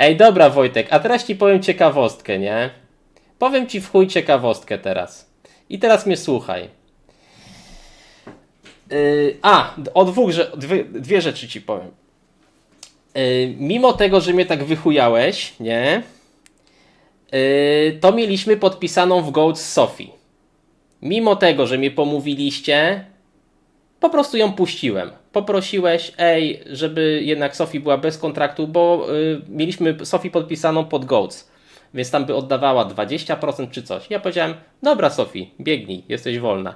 Ej, dobra Wojtek, a teraz ci powiem ciekawostkę, nie? Powiem ci w chuj ciekawostkę teraz. I teraz mnie słuchaj. Yy, a, o dwóch, że, dwie, dwie rzeczy ci powiem. Yy, mimo tego, że mnie tak wychujałeś, nie? Yy, to mieliśmy podpisaną w Gold z Sofii. Mimo tego, że mnie pomówiliście, po prostu ją puściłem. Poprosiłeś, ej, żeby jednak Sofii była bez kontraktu, bo y, mieliśmy Sofii podpisaną pod Goats, więc tam by oddawała 20% czy coś. Ja powiedziałem, dobra Sofii, biegnij, jesteś wolna.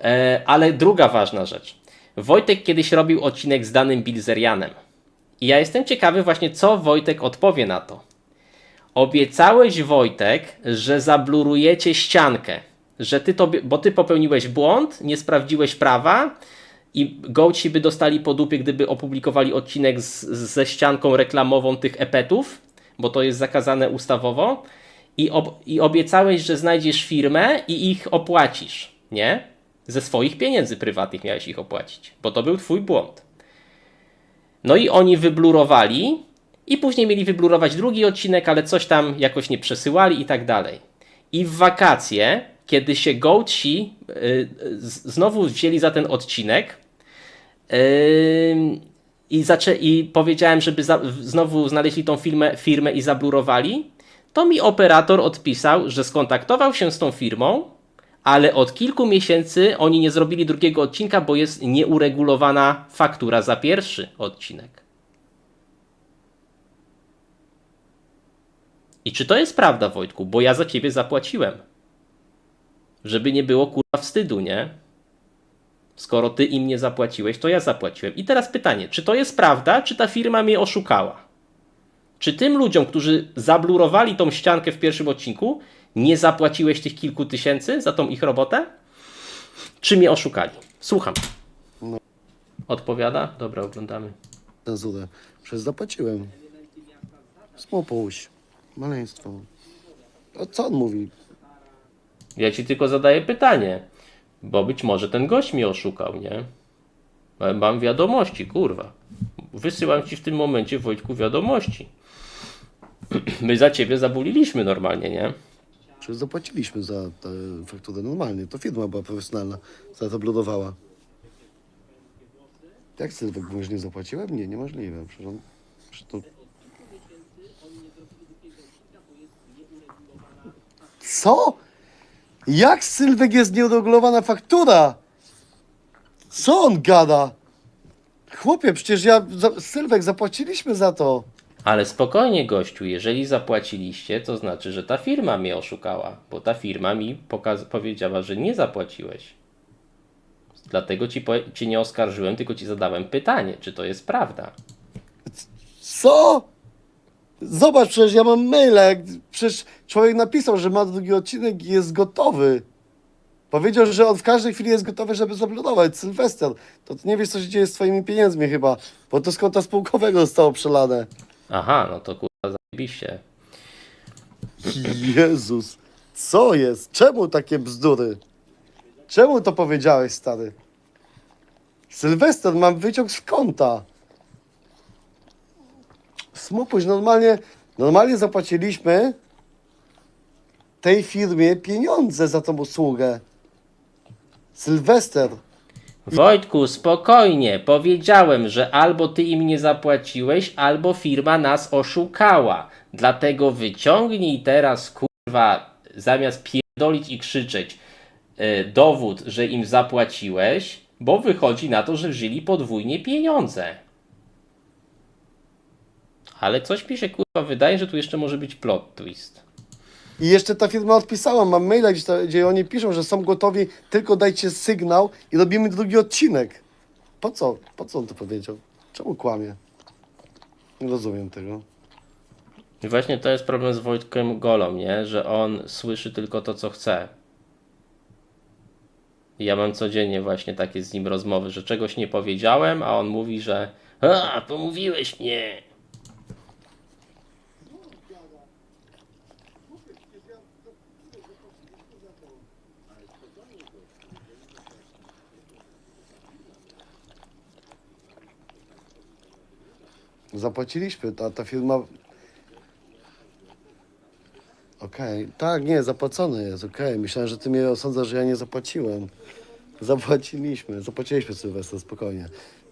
E, ale druga ważna rzecz. Wojtek kiedyś robił odcinek z danym Bilzerianem. I ja jestem ciekawy właśnie, co Wojtek odpowie na to. Obiecałeś Wojtek, że zablurujecie ściankę, że ty to, bo ty popełniłeś błąd, nie sprawdziłeś prawa i gołci by dostali po dupie, gdyby opublikowali odcinek z, ze ścianką reklamową tych epetów, bo to jest zakazane ustawowo i, ob, i obiecałeś, że znajdziesz firmę i ich opłacisz, nie? Ze swoich pieniędzy prywatnych miałeś ich opłacić, bo to był twój błąd. No i oni wyblurowali i później mieli wyblurować drugi odcinek, ale coś tam jakoś nie przesyłali i tak dalej. I w wakacje, kiedy się Goatsi y, z- znowu wzięli za ten odcinek y, i, zaczę- i powiedziałem, żeby za- znowu znaleźli tą firmę, firmę i zablurowali, to mi operator odpisał, że skontaktował się z tą firmą, ale od kilku miesięcy oni nie zrobili drugiego odcinka, bo jest nieuregulowana faktura za pierwszy odcinek. I czy to jest prawda, Wojtku? Bo ja za ciebie zapłaciłem. Żeby nie było kurwa wstydu, nie? Skoro ty im nie zapłaciłeś, to ja zapłaciłem. I teraz pytanie, czy to jest prawda, czy ta firma mnie oszukała? Czy tym ludziom, którzy zablurowali tą ściankę w pierwszym odcinku, nie zapłaciłeś tych kilku tysięcy za tą ich robotę? Czy mnie oszukali? Słucham. Odpowiada? Dobra, oglądamy. cenzurę. Przecież zapłaciłem. Smopuś. Maleństwo. A co on mówi? Ja ci tylko zadaję pytanie, bo być może ten gość mnie oszukał, nie? Mam wiadomości, kurwa. Wysyłam ci w tym momencie, Wojtku, wiadomości. My za ciebie zabuliliśmy normalnie, nie? Przecież zapłaciliśmy za tę fakturę normalnie. To firma była profesjonalna, która to bludowała. Jak Sylwek mówisz, nie zapłaciłem? Nie, niemożliwe. Przecież to... Co? Jak Sylwek jest nieuregulowana faktura? Co on gada? Chłopie, przecież ja... Za... Sylwek, zapłaciliśmy za to. Ale spokojnie, gościu, jeżeli zapłaciliście, to znaczy, że ta firma mnie oszukała, bo ta firma mi pokaz- powiedziała, że nie zapłaciłeś. Dlatego ci, po- ci nie oskarżyłem, tylko ci zadałem pytanie, czy to jest prawda. Co? Zobacz, przecież ja mam maila, jak przecież człowiek napisał, że ma drugi odcinek i jest gotowy. Powiedział, że on w każdej chwili jest gotowy, żeby zabludować. Sylwester, to ty nie wiesz, co się dzieje z twoimi pieniędzmi chyba, bo to z konta spółkowego zostało przelane. Aha, no to kurwa zajebiście. Jezus, co jest? Czemu takie bzdury? Czemu to powiedziałeś, stary? Sylwester, mam wyciąg z konta. Smupuś, normalnie, normalnie zapłaciliśmy tej firmie pieniądze za tą usługę. Sylwester, Wojtku, spokojnie. Powiedziałem, że albo ty im nie zapłaciłeś, albo firma nas oszukała. Dlatego wyciągnij teraz, kurwa, zamiast pierdolić i krzyczeć, e, dowód, że im zapłaciłeś, bo wychodzi na to, że wzięli podwójnie pieniądze. Ale coś mi się kurwa wydaje, że tu jeszcze może być plot twist. I jeszcze ta firma odpisała, mam maila, gdzie, oni piszą, że są gotowi, tylko dajcie sygnał i robimy drugi odcinek. Po co? Po co on to powiedział? Czemu kłamie? Nie rozumiem tego. I właśnie to jest problem z Wojtkiem Golą, nie? Że on słyszy tylko to, co chce. I ja mam codziennie właśnie takie z nim rozmowy, że czegoś nie powiedziałem, a on mówi, że a, pomówiłeś mnie. Zapłaciliśmy, ta, ta firma Okej, tak, nie, zapłacony jest, okej. Myślałem, że ty mnie osądzasz, że ja nie zapłaciłem. Zapłaciliśmy, zapłaciliśmy Sylwester, spokojnie.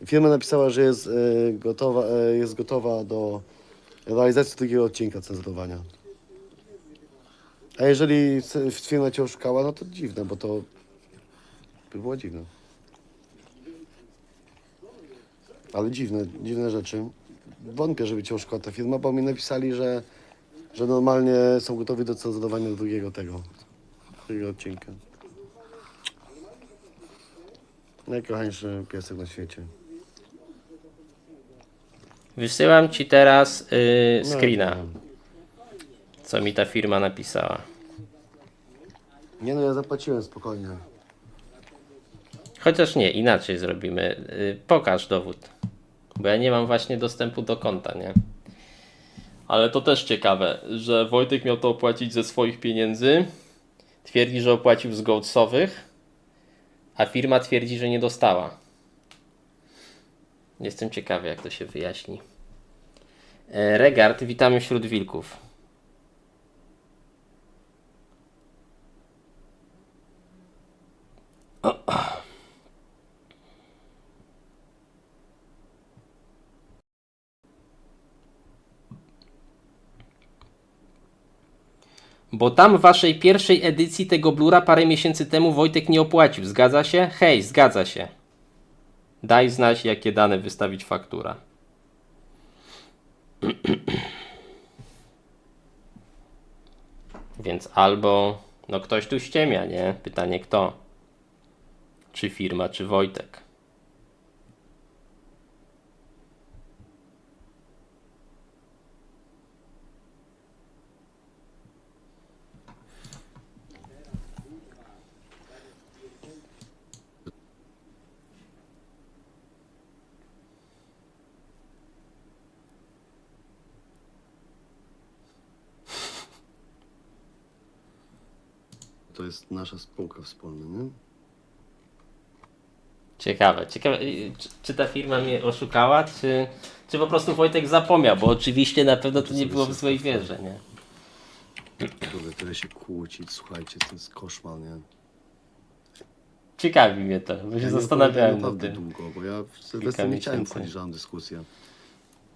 Firma napisała, że jest, e, gotowa, e, jest gotowa do realizacji drugiego odcinka cenzurowania. A jeżeli firma cię oszukała, no to dziwne, bo to by było dziwne. Ale dziwne, dziwne rzeczy. Wątpię, żeby cię oszukała ta firma, bo mi napisali, że, że normalnie są gotowi do cenzurowania drugiego tego, drugiego odcinka. Najkochańszy piesek na świecie. Wysyłam ci teraz yy, screena, no. co mi ta firma napisała. Nie no, ja zapłaciłem spokojnie. Chociaż nie, inaczej zrobimy. Yy, pokaż dowód. Bo ja nie mam właśnie dostępu do konta, nie? Ale to też ciekawe, że Wojtek miał to opłacić ze swoich pieniędzy. Twierdzi, że opłacił z Goldsowych, a firma twierdzi, że nie dostała. Jestem ciekawy, jak to się wyjaśni. E, Regard, witamy wśród wilków. Bo tam waszej pierwszej edycji tego blura parę miesięcy temu Wojtek nie opłacił. Zgadza się? Hej, zgadza się. Daj znać, jakie dane wystawić faktura. Więc albo, no ktoś tu ściemia, nie? Pytanie kto? Czy firma, czy Wojtek? To jest nasza spółka wspólna, nie? Ciekawe, ciekawe, czy, czy ta firma mnie oszukała, czy, czy po prostu Wojtek zapomniał, bo oczywiście na pewno to nie było w złej wierze, nie? Kurde, tyle się kłócić, słuchajcie, to jest koszmar, nie? Ciekawi mnie to, bo się zastanawiałem nad naprawdę tym. długo, bo ja w Sylwester nie chciałem miesięcy. wchodzić w żadną dyskusję.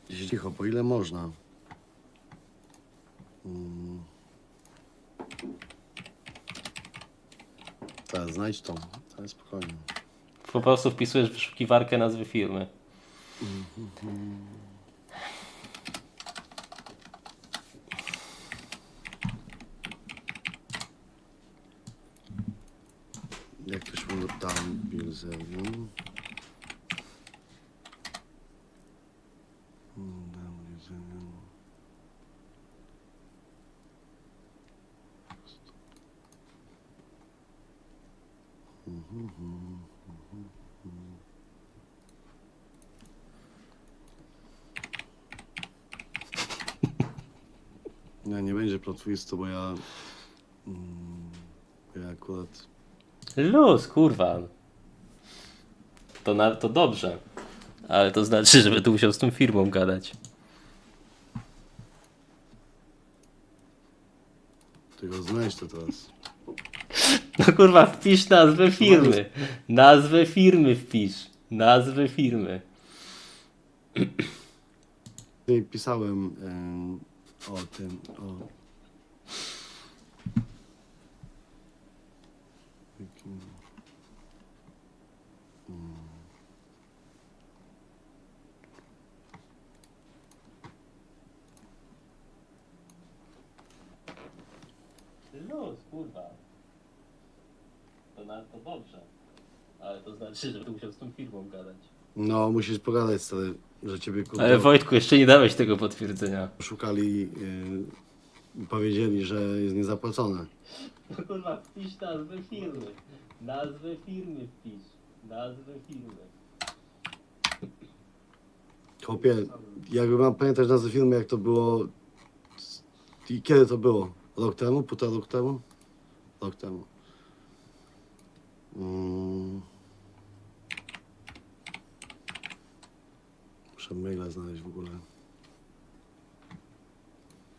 Gdzieś cicho, po ile można. Mm. Teraz znajdź to, teraz spokojnie. Po prostu wpisujesz w wyszukiwarkę nazwy firmy. Jak się mówi, tam Bilzerium. Nie, nie będzie plot twistu, bo ja... Mm, ja akurat... Luz, kurwa. To, na, to dobrze. Ale to znaczy, że będę musiał z tą firmą gadać. Tylko znajdź to teraz. No kurwa, wpisz nazwę firmy. Nazwę firmy wpisz. Nazwę firmy. Tutaj pisałem em, o tym, o... Jakim- Mm. Luz, kurwa. To, na, to dobrze. Ale to znaczy, że będę musiał z tą firmą gadać. No, musisz pogadać stary, że ciebie Ale Wojtku, jeszcze nie dałeś tego potwierdzenia. szukali y, i powiedzieli, że jest niezapłacone. No kurwa, wpisz nazwę firmy. Nazwę firmy wpisz. Nazwę firmy. Chłopie, jakby mam pamiętać nazwę firmy, jak to było i kiedy to było? Rok temu? Półtora roku temu? Rok temu. Mm. Muszę maila znaleźć w ogóle.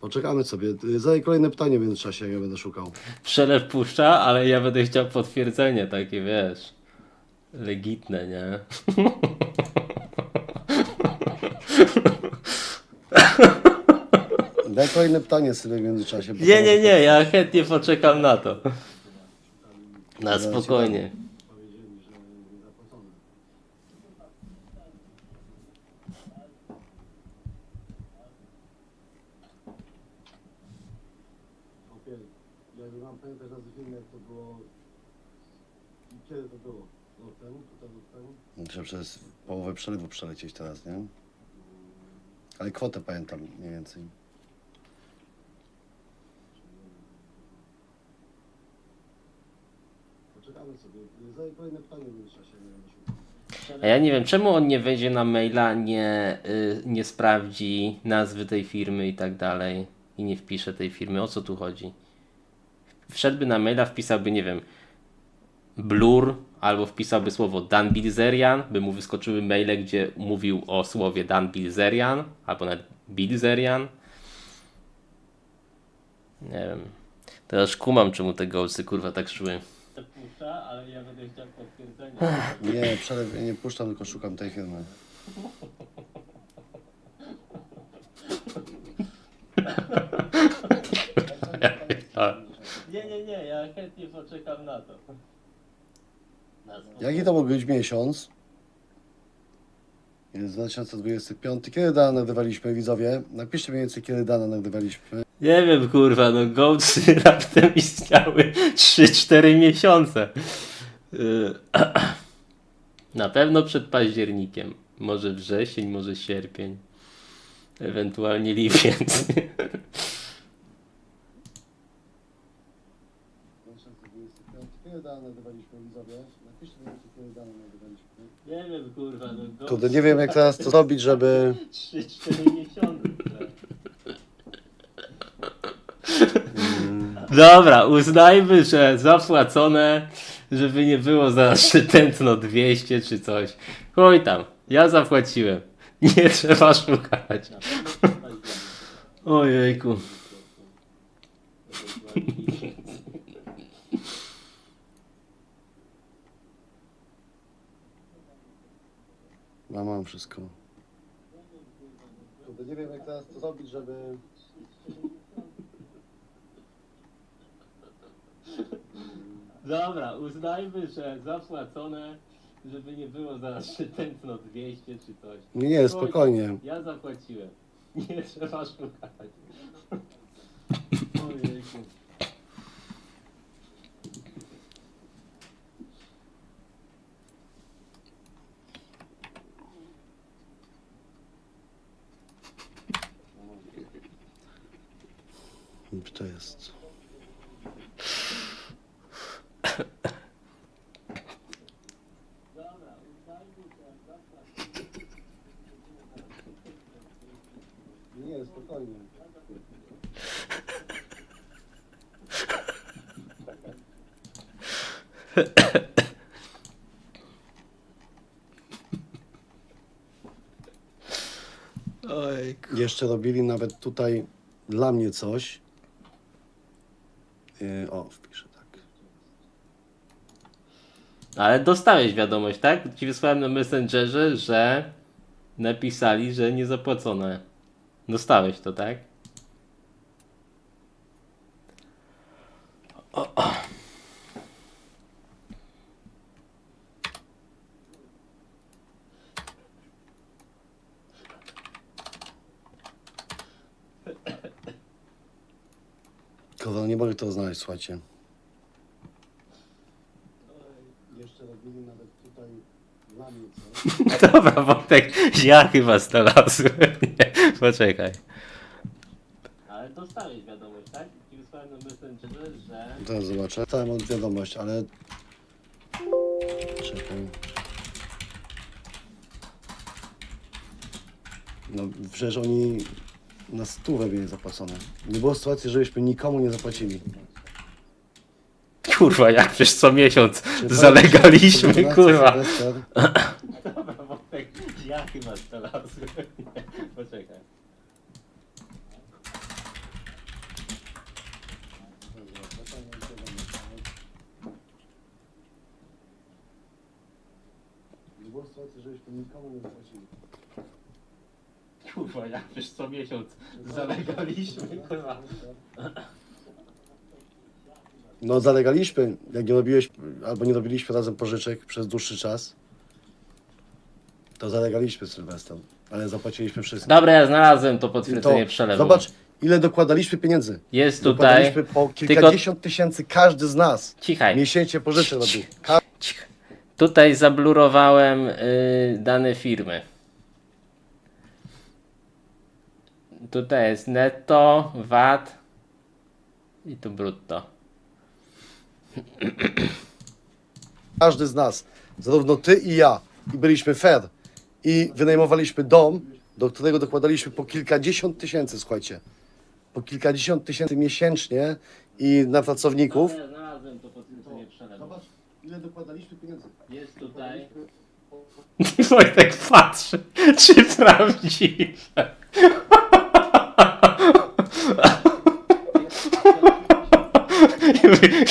Poczekamy sobie. Zadaj kolejne pytanie w międzyczasie, ja będę szukał. Przelew puszcza, ale ja będę chciał potwierdzenie takie, wiesz, legitne, nie? Kolejne pytanie sobie w międzyczasie. bo Nie, to- nie, nie, ja chętnie poczekam na to. Na spokojnie. Ja nie mam pamiętać nazwy filmu, jak to było. Kiedy to było? Rok temu? Półtora roku temu? Muszę przez połowę przelewu przelecieć teraz, nie? Ale kwotę pamiętam mniej więcej. Sobie. Zadaj kolejne pytanie będę szukał. A ja nie wiem, czemu on nie wejdzie na maila, nie, y, nie sprawdzi nazwy tej firmy i tak dalej i nie wpisze tej firmy. O co tu chodzi? Wszedłby na maila, wpisałby, nie wiem, Blur, albo wpisałby słowo Dan Bilzerian, by mu wyskoczyły maile, gdzie mówił o słowie Dan Bilzerian, albo nawet Bilzerian. Nie wiem. Teraz kumam, czemu te gołsy kurwa tak szły. Puszcza, ale ja będę chciał potwierdzenia. Nie, przelew ja nie puszczam, tylko szukam tej firmy. Nie, nie, nie, ja chętnie poczekam na to. Jaki to mógł być miesiąc? Jest 2025. Kiedy dane nagrywaliśmy, widzowie? Napiszcie mniej więcej, kiedy dane nagrywaliśmy. Nie wiem, kurwa, no Goatsy raptem istniały 3-4 miesiące. Yy, Na pewno przed październikiem. Może wrzesień, może sierpień. Ewentualnie lipiec. 2025. Kiedy dane nagrywaliśmy, widzowie? Napiszcie mniej więcej, kiedy dane nagrywaliśmy. Nie wiem, kurwa, no Kurde, nie wiem jak teraz to zrobić, żeby... 3-4 miesiące. Dobra, uznajmy, że zapłacone, żeby nie było za tętno 200 czy coś. Chuj tam, ja zapłaciłem. Nie trzeba szukać. Ojejku. Mam, mam wszystko. Nie wiem jak teraz to zrobić, żeby... Dobra, uznajmy, że zapłacone, żeby nie było za tętno 200 czy coś. Nie, nie, spokojnie. Ja zapłaciłem. Nie trzeba szukać. Ojejku. Gdzie to jest? Nie, spokojnie. Ojejku. Jeszcze robili nawet tutaj dla mnie coś. Yy, o, wpiszę tak. Ale dostałeś wiadomość, tak? Ci wysłałem na Messengerze, że napisali, że nie zapłacone. Dostałeś to, tak? Kurde, nie mogę to znaleźć, słuchajcie. Jeszcze robili nawet tutaj dla mnie coś. Dobra, Wojtek, ja chyba znalazłem. Nie, poczekaj. Ale dostałeś wiadomość, tak? Ci wysłałem na Messengerze, że... Teraz zobaczę. Dostałem od wiadomość, ale... Czekaj. No przecież oni na stówę mieli zapłacone. Nie było sytuacji, żebyśmy nikomu nie zapłacili. Kurwa, jak przecież co miesiąc zalegaliśmy, kurwa. Dobra, Wojtek, ja chyba znalazłem. Poczekaj. Nie było sytuacji, żebyśmy nikomu nie zapłacili. Kurwa, jak wiesz co miesiąc zalegaliśmy, kurwa. No zalegaliśmy, jak nie robiłeś, albo nie robiliśmy razem pożyczek przez dłuższy czas, to zalegaliśmy Sylwestrem, ale zapłaciliśmy wszystko. Dobra, ja znalazłem to I potwierdzenie przelewu. zobacz, ile dokładaliśmy pieniędzy. Jest tutaj. Dokładaliśmy po kilkadziesiąt tysięcy każdy z nas. Cichaj. Miesięcznie pożyczek robił. Ka- Cicho. Tutaj zablurowałem y, dane firmy. Tutaj jest netto, VAT i tu brutto. Każdy z nas, zarówno ty i ja, i byliśmy fair, i wynajmowaliśmy dom, do którego dokładaliśmy po kilkadziesiąt tysięcy, słuchajcie. Po kilkadziesiąt tysięcy miesięcznie i na pracowników. znalazłem to potwierdzenie przelewu. Zobacz, ile dokładaliśmy pieniędzy. Jest tutaj. Wojtek patrzy, czy prawdziwe.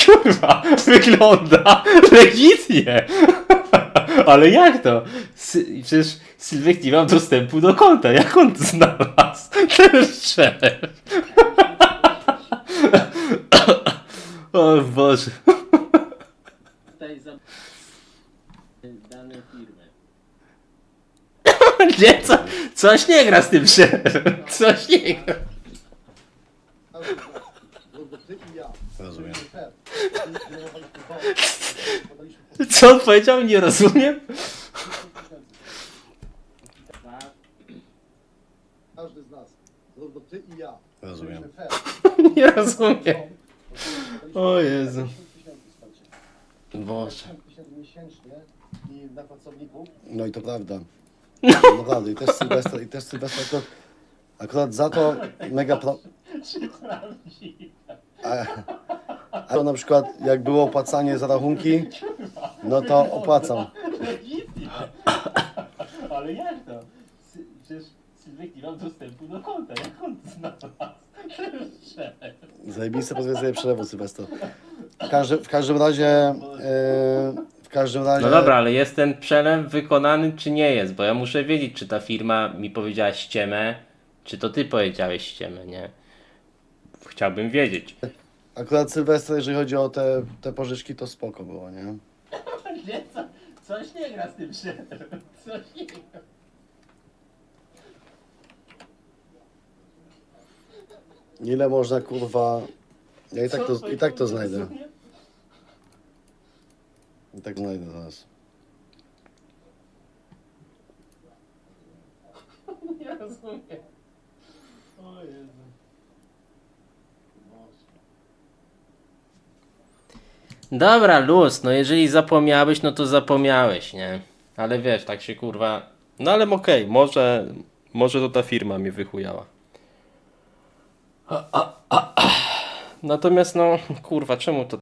Kurwa, wygląda legitnie. Ale jak to? Sy przecież Sylwek nie miał dostępu do konta. Jak on znalazł? Ten szczep. O Boże. Dane firmy. Nie, co, coś nie gra z tym szerem. Coś nie gra. Ty i ja. Rozumiem. Co on powiedział? Nie rozumiem. Każdy z nas, zarówno ty i ja. Rozumiem. Nie rozumiem. O Jezu. 50 tysięcy, słuchajcie. Boże. 50 tysięcy miesięcznie i na pracowników. No i to prawda. Naprawdę. I też Sylwester, i też Sylwester akurat, akurat za to mega pro... A, a to na przykład jak było opłacanie za rachunki, no to opłacam. Ale jak to? Sy- Przecież Sylwek nie miał dostępu do konta. Jak on znalazł? Ten szereg. Zajebiste przelewu Sylwester. W, każdy, w każdym razie... e, w każdym razie... No dobra, ale jest ten przelew wykonany, czy nie jest? Bo ja muszę wiedzieć, czy ta firma mi powiedziała ściemę, czy to ty powiedziałeś ściemę, nie? Chciałbym wiedzieć. Akurat Sylwester, jeżeli chodzi o te, te pożyczki, to spoko było, nie? Nie, co, coś nie gra z tym szerem. Coś nie gra. Ile można kurwa. Ja i tak to, i tak to znajdę. I tak znajdę zaraz. Nie rozumiem. O Jezu. Dobra, luz, no jeżeli zapomniałeś, no to zapomniałeś, nie? Ale wiesz, tak się kurwa... No ale okej, może, może to ta firma mi wychujała. Natomiast no, kurwa, czemu to